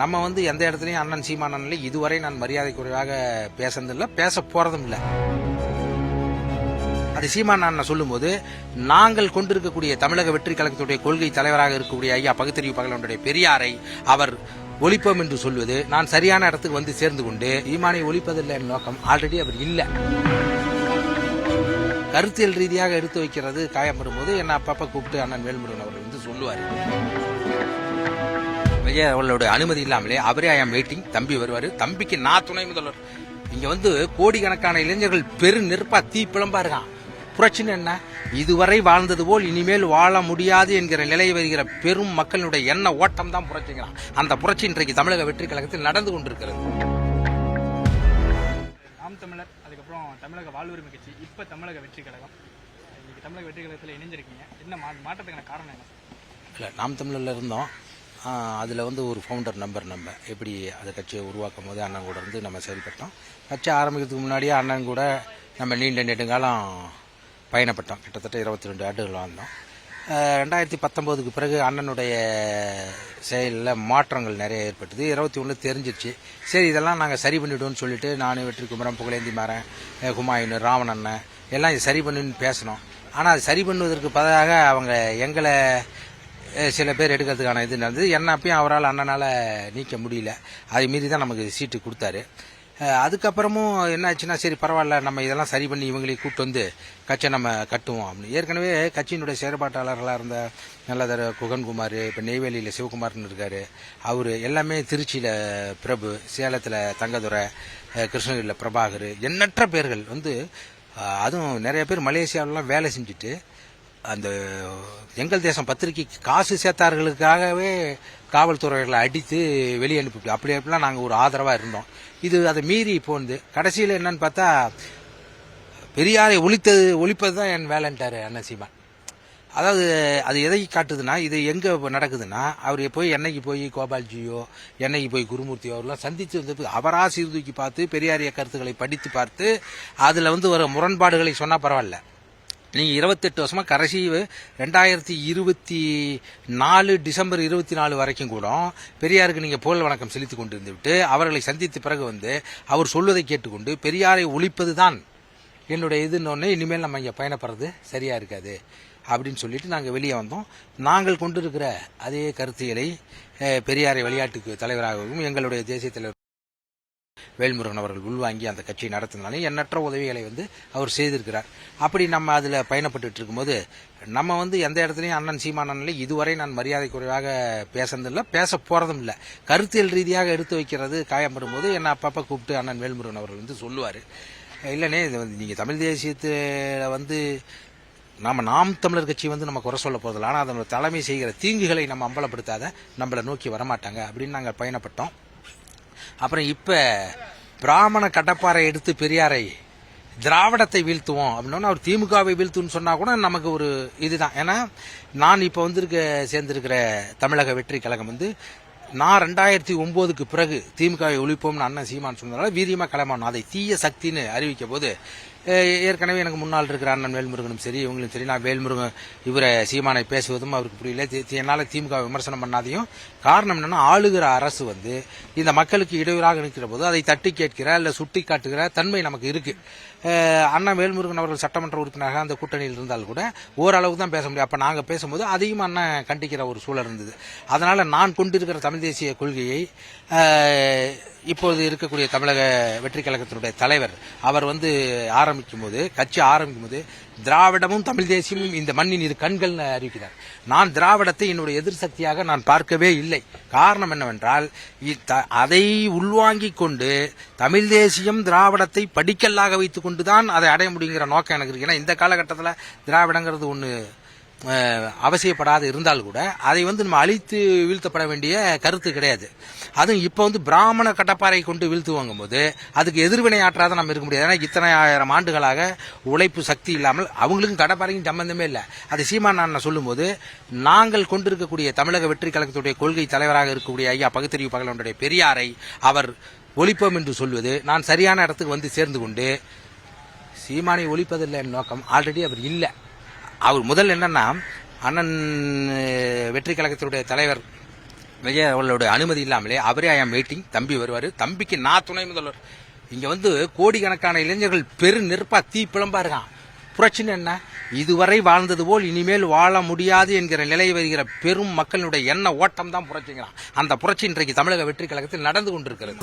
நம்ம வந்து எந்த இடத்துலையும் அண்ணன் சீமானன்ல இதுவரை நான் மரியாதை குறைவாக பேசுனதில்லை பேச போறதும் இல்லை. அது சீமானன் அண்ணன் சொல்லும்போது நாங்கள் கொண்டிருக்கக்கூடிய தமிழக வெற்றி கழகத்துடைய கொள்கை தலைவராக இருக்கக்கூடிய ஐயா பகுத்தறிவு பகலனுடைய பெரியாரை அவர் ஒழிப்போம் என்று சொல்வது நான் சரியான இடத்துக்கு வந்து சேர்ந்து கொண்டு ஈமானை ஒழிப்பதில்லை என் நோக்கம் ஆல்ரெடி அவர் இல்லை. கருத்தியல் ரீதியாக எடுத்து வைக்கிறது காயப்படும் போது என்ன அப்பப்ப கூப்பிட்டு அண்ணன் வேல்முருகன் அவர் வந்து சொல்லுவார். விஜய் அவர்களுடைய அனுமதி இல்லாமலே அவரே ஐ ஆம் வெயிட்டிங் தம்பி வருவார். தம்பிக்கு நான் துணை முதல்வர். இங்க வந்து கோடிக்கணக்கான இளைஞர்கள் பெரு நெருப்பா தீ பிளம்பா இருக்கான். புரட்சின்னு என்ன? இதுவரை வாழ்ந்தது போல் இனிமேல் வாழ முடியாது என்கிற நிலை வருகிற பெரும் மக்களுடைய எண்ண ஓட்டம் தான் புரட்சிங்கிறான். அந்த புரட்சி இன்றைக்கு தமிழக வெற்றி கழகத்தில் நடந்து கொண்டிருக்கிறது. நாம் தமிழர் அதுக்கப்புறம் தமிழக வாழ்வுரிமை கட்சி இப்போ தமிழக வெற்றி கழகம். இன்னைக்கு தமிழக வெற்றி கழகத்தில் இணைஞ்சிருக்கீங்க. என்ன மாற்றத்துக்கான காரணம் என்ன? இல்லை நாம் தமிழில் இருந்தோம். அதில் வந்து ஒரு ஃபவுண்டர் நம்பர் நம்ம. எப்படி அந்த கட்சியை உருவாக்கும் போது அண்ணன் கூட இருந்து நம்ம செயல்பட்டோம். கட்சி ஆரம்பிக்கிறதுக்கு முன்னாடியே அண்ணன் கூட நம்ம நீண்ட நெடுங்காலம் பயணப்பட்டோம். கிட்டத்தட்ட இருபத்தி ரெண்டு ஆண்டுகள் வாழ்ந்தோம். ரெண்டாயிரத்தி பத்தொம்போதுக்கு பிறகு அண்ணனுடைய செயலில் மாற்றங்கள் நிறைய ஏற்பட்டது. இருபத்தி ஒன்று தெரிஞ்சிருச்சு. சரி இதெல்லாம் நாங்கள் சரி பண்ணிவிடுவோம்னு சொல்லிட்டு நானும் வெற்றி குமரன் புகழேந்தி மாறன் குமாயின் ராவணண்ணன் அண்ணன் எல்லாம் சரி பண்ணுன்னு பேசினோம். ஆனால் அது சரி பண்ணுவதற்கு பதிலாக அவங்க எங்களை சில பேர் எடுக்கிறதுக்கான இது நடந்தது. என்ன அப்பயும் அவரால் அண்ணனால் நீக்க முடியல. அதை மீறி தான் நமக்கு சீட்டு கொடுத்தாரு. அதுக்கப்புறமும் என்னாச்சுன்னா சரி பரவாயில்ல நம்ம இதெல்லாம் சரி பண்ணி இவங்களையும் கூப்பிட்டு வந்து கட்சியை நம்ம கட்டுவோம் அப்படின்னு. ஏற்கனவே கட்சியினுடைய செயற்பாட்டாளர்களாக இருந்த நல்லதர குகன்குமார் இப்போ நெய்வேலியில் சிவகுமார்னு இருக்கார். அவர் எல்லாமே திருச்சியில் பிரபு சேலத்தில் தங்கதுரை கிருஷ்ணகிரியில் பிரபாகர் எண்ணற்ற பேர்கள் வந்து அதுவும் நிறைய பேர் மலேசியாவிலலாம் வேலை செஞ்சுட்டு அந்த எங்கள் தேசம் பத்திரிகைக்கு காசு சேர்த்தார்களுக்காகவே காவல்துறைகளை அடித்து வெளியே அனுப்பி அப்படி அப்படிலாம் நாங்கள் ஒரு ஆதரவாக இருந்தோம். இது அதை மீறி போனது கடைசியில் என்னன்னு பார்த்தா பெரியாரை ஒழித்தது ஒழிப்பது தான் என் வேலைன்ட்டார் அண்ணன் சீமான் அதாவது அது எதை காட்டுதுன்னா இது எங்கே நடக்குதுன்னா அவர் போய் என்னைக்கு போய் கோபால்ஜியோ என்னைக்கு போய் குருமூர்த்தி அவர்லாம் சந்தித்து வந்தது அவராக சீர்தூக்கி பார்த்து பெரியாரிய கருத்துக்களை படித்து பார்த்து அதில் வந்து வர முரண்பாடுகளை சொன்னால் பரவாயில்ல. நீங்கள் இருபத்தெட்டு வருஷமாக கடைசி ரெண்டாயிரத்தி இருபத்தி நாலு டிசம்பர் இருபத்தி நாலு வரைக்கும் கூட பெரியாருக்கு நீங்கள் புகழ் வணக்கம் செலுத்தி கொண்டிருந்து விட்டு அவர்களை சந்தித்த பிறகு வந்து அவர் சொல்வதை கேட்டுக்கொண்டு பெரியாரை ஒழிப்பது தான் என்னுடைய இதுன்னொன்னே இனிமேல் நம்ம இங்கே பயணப்படுறது சரியாக இருக்காது அப்படின்னு சொல்லிட்டு நாங்கள் வெளியே வந்தோம். நாங்கள் கொண்டிருக்கிற அதே கருத்துகளை பெரியாரை விளையாட்டுக்கு தலைவராகவும் எங்களுடைய தேசிய தலைவர் வேல்முருகன் அவர்கள் உள்வாங்கி அந்த கட்சியை நடத்தினாலே எண்ணற்ற உதவிகளை வந்து அவர் செய்திருக்கிறார். அப்படி நம்ம அதில் பயணப்பட்டு இருக்கும்போது நம்ம வந்து எந்த இடத்துலையும் அண்ணன் சீமானன்ல இதுவரை நான் மரியாதை குறைவாக பேசுனதில்லை பேச போறதும் இல்லை. கருத்தியல் ரீதியாக எடுத்து வைக்கிறது காயப்படும் போது என்ன அப்பப்போ கூப்பிட்டு அண்ணன் வேல்முருகன் அவர்கள் வந்து சொல்லுவார். இல்லைனே இது வந்து நீங்கள் தமிழ் தேசியத்தில் வந்து நம்ம நாம் தமிழர் கட்சி வந்து நம்ம குறை சொல்ல போதில்லை ஆனால் அதனோட தலைமை செய்கிற தீங்குகளை நம்ம அம்பலப்படுத்தாத நம்மளை நோக்கி வரமாட்டாங்க அப்படின்னு நாங்கள் பயணப்பட்டோம். அப்புறம் இப்போ பிராமண கடப்பாறை எடுத்து பெரியாரை திராவிடத்தை வீழ்த்துவோம் அப்படின்னா அவர் திமுகவை வீழ்த்துன்னு சொன்னா கூட நமக்கு ஒரு இதுதான். ஏன்னா நான் இப்போ வந்திருக்க சேர்ந்திருக்கிற தமிழக வெற்றி கழகம் வந்து நான் ரெண்டாயிரத்தி ஒன்பதுக்கு பிறகு திமுகவை ஒழிப்போம்னு அண்ணன் சீமான் சொன்னதால வீரியமா கிளம்பணும். அதை தீய சக்தின்னு அறிவிக்க போது ஏற்கனவே எனக்கு முன்னால் இருக்கிற அண்ணன் வேல்முருகனும் சரி இவங்களும் சரி நான் வேல்முருகன் இவரை சீமானை பேசுவதும் அவருக்கு புரியல. என்னால் திமுக விமர்சனம் பண்ணாதையும் காரணம் என்னன்னா ஆளுகிற அரசு வந்து இந்த மக்களுக்கு இடையூறாக நிற்கிற போது அதை தட்டி கேட்கிற இல்லை சுட்டி காட்டுகிற தன்மை நமக்கு இருக்குது அண்ணா வேல்முருகன் அவர்கள் சட்டமன்ற உறுப்பினராக அந்த கூட்டணியில் இருந்தால் கூட ஓரளவுக்கு தான் பேச முடியும். அப்போ நாங்கள் பேசும்போது அதையும் அண்ணன் கண்டிக்கிற ஒரு சூழல் இருந்தது. அதனால் நான் கொண்டிருக்கிற தமிழ் தேசிய கொள்கையை இப்போது இருக்கக்கூடிய தமிழக வெற்றி கழகத்தினுடைய தலைவர் அவர் வந்து ஆரம்பிக்கும் போது கட்சி ஆரம்பிக்கும் போது திராவிடமும் தமிழ் தேசியமும் இந்த மண்ணின் இரு கண்கள் அறிவிக்கிறார். நான் திராவிடத்தை என்னுடைய எதிர் சக்தியாக நான் பார்க்கவே இல்லை. காரணம் என்னவென்றால் அதை உள்வாங்கிக் கொண்டு தமிழ் தேசியம் திராவிடத்தை படிக்கல்லாக வைத்துக் கொண்டுதான் அதை அடைய முடியுங்கிற நோக்கம் எனக்கு இருக்கு. ஏன்னா இந்த காலகட்டத்தில் திராவிடங்கிறது ஒன்று அவசியப்படாது இருந்தால் கூட அதை வந்து நம்ம அழித்து வீழ்த்தப்பட வேண்டிய கருத்து கிடையாது. அதுவும் இப்போ வந்து பிராமண கட்டப்பாறை கொண்டு வீழ்த்துவாங்கும் போது அதுக்கு எதிர்வினை ஆற்றாத நம்ம இருக்க முடியாது. ஏன்னா இத்தனை ஆயிரம் ஆண்டுகளாக உழைப்பு சக்தி இல்லாமல் அவங்களுக்கும் கடப்பாறைக்கும் சம்பந்தமே இல்லை. அது சீமான் சொல்லும்போது நாங்கள் கொண்டிருக்கக்கூடிய தமிழக வெற்றி கழகத்துடைய கொள்கை தலைவராக இருக்கக்கூடிய ஐயா பகுத்தறிவு பகலனுடைய பெரியாரை அவர் ஒழிப்போம் என்று சொல்வது நான் சரியான இடத்துக்கு வந்து சேர்ந்து கொண்டு சீமானை ஒழிப்பதில்லை என் நோக்கம் ஆல்ரெடி அவர் இல்லை. அவர் முதல் என்னன்னா அண்ணன் வெற்றி கழகத்தினுடைய தலைவர் விஜய் அவர்களுடைய அனுமதி இல்லாமலே அவரே ஐ ஆம் வெயிட்டிங் தம்பி வருவார். தம்பிக்கு நான் துணை முதல்வர். இங்க வந்து கோடிக்கணக்கான இளைஞர்கள் பெரு நெருப்பா தீ பிளம்பா இருக்கான். புரட்சின்னு என்ன? இதுவரை வாழ்ந்தது போல் இனிமேல் வாழ முடியாது என்கிற நிலை வருகிற பெரும் மக்களுடைய எண்ண ஓட்டம் தான் புரட்சிங்கிறான். அந்த புரட்சி இன்றைக்கு தமிழக வெற்றி கழகத்தில் நடந்து கொண்டிருக்கிறது.